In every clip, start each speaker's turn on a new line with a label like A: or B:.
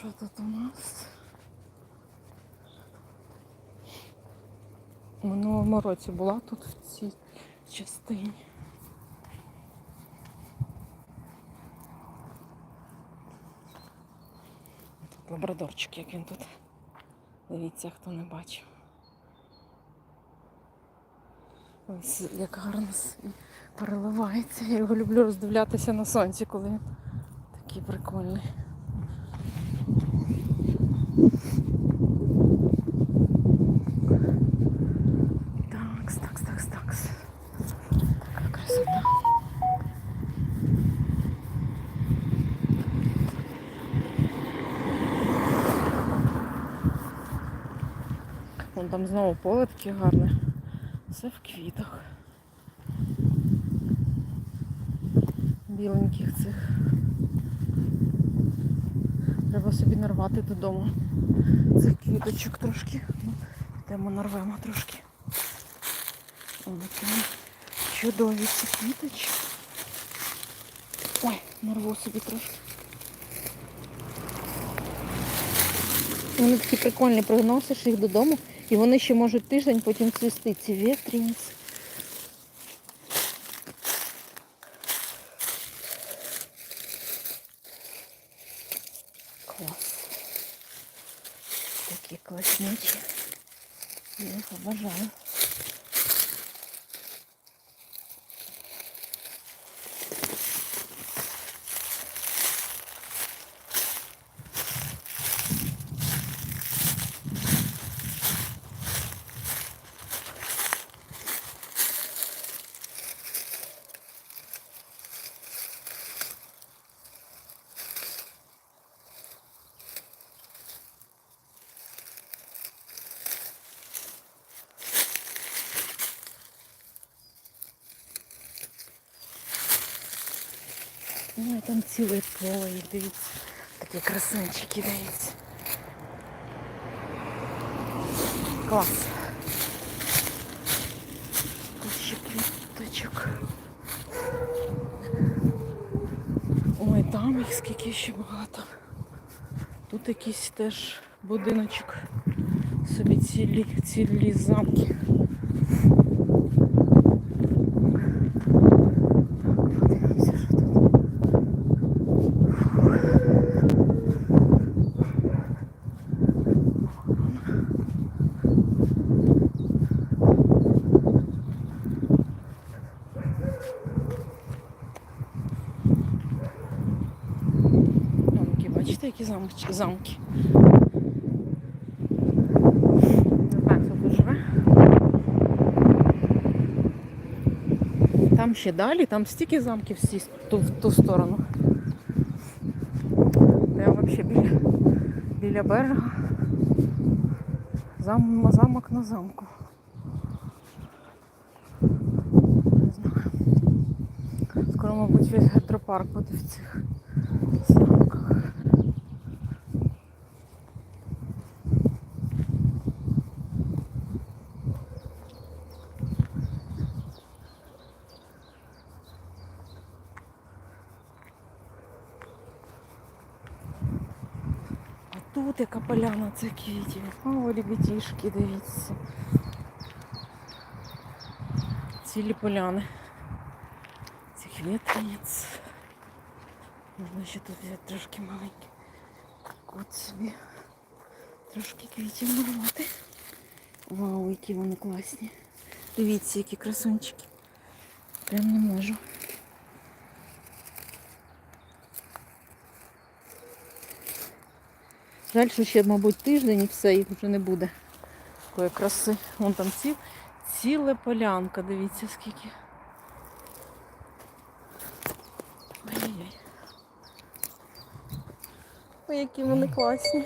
A: Що тут у нас? У минулому році була тут в цій частині. Тут лабрадорчик, як він тут. Дивіться, хто не бачив. Ось як гарно переливається. Я його люблю роздивлятися на сонці, коли він такий прикольний. Такс, такс, такс, такс. Така красота. Вон там знову поле таке гарне. Все в квітах. Біленьких цих. Треба собі нарвати додому. Цих квіточок трошки. Йдемо нарвемо трошки. О, вони чудові ці квіточки. Ой, нарву собі трошки. Вони такі прикольні, приносиш їх додому, і вони ще можуть тиждень потім цвісти ці вітрінці. Клас. Такі класнючі. Я їх обожаю. І там ціле поле, і дивіться. Такі красунчики, дивіться. Клас. Тут ще квіточок. Ой, там їх скільки ще багато. Тут якийсь теж будиночок. Собі цілі, цілі замки. Подивимося, що тут. Замки, бачите, які замки? замки. Хто тут живе. Там ще далі, там стільки замків всі в ту, в ту сторону. Прямо взагалі біля, біля берега. Зам, замок на замку. Не знаю. Скоро, мабуть, весь гідропарк буде в цих тут яка поляна це квітів. О, лебедішки, дивіться. Цілі поляни. Цих вітряниць. Можна ще тут взяти трошки маленький. От собі. Трошки квітів нарвати. Вау, які вони класні. Дивіться, які красунчики. Прям не можу. Жаль, ще, мабуть, тиждень і все, їх вже не буде. Такої краси. Вон там ці, ціла полянка, дивіться скільки. Ой-ой-ой. Ой, які вони класні.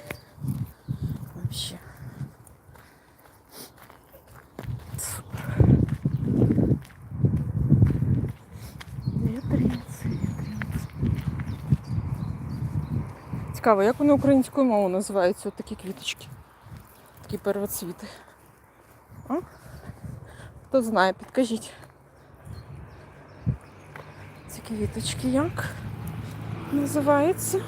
A: Вообще. Цікаво, як вони українською мовою називаються от такі квіточки. Такі первоцвіти. А? Хто знає, підкажіть. Ці квіточки як називаються?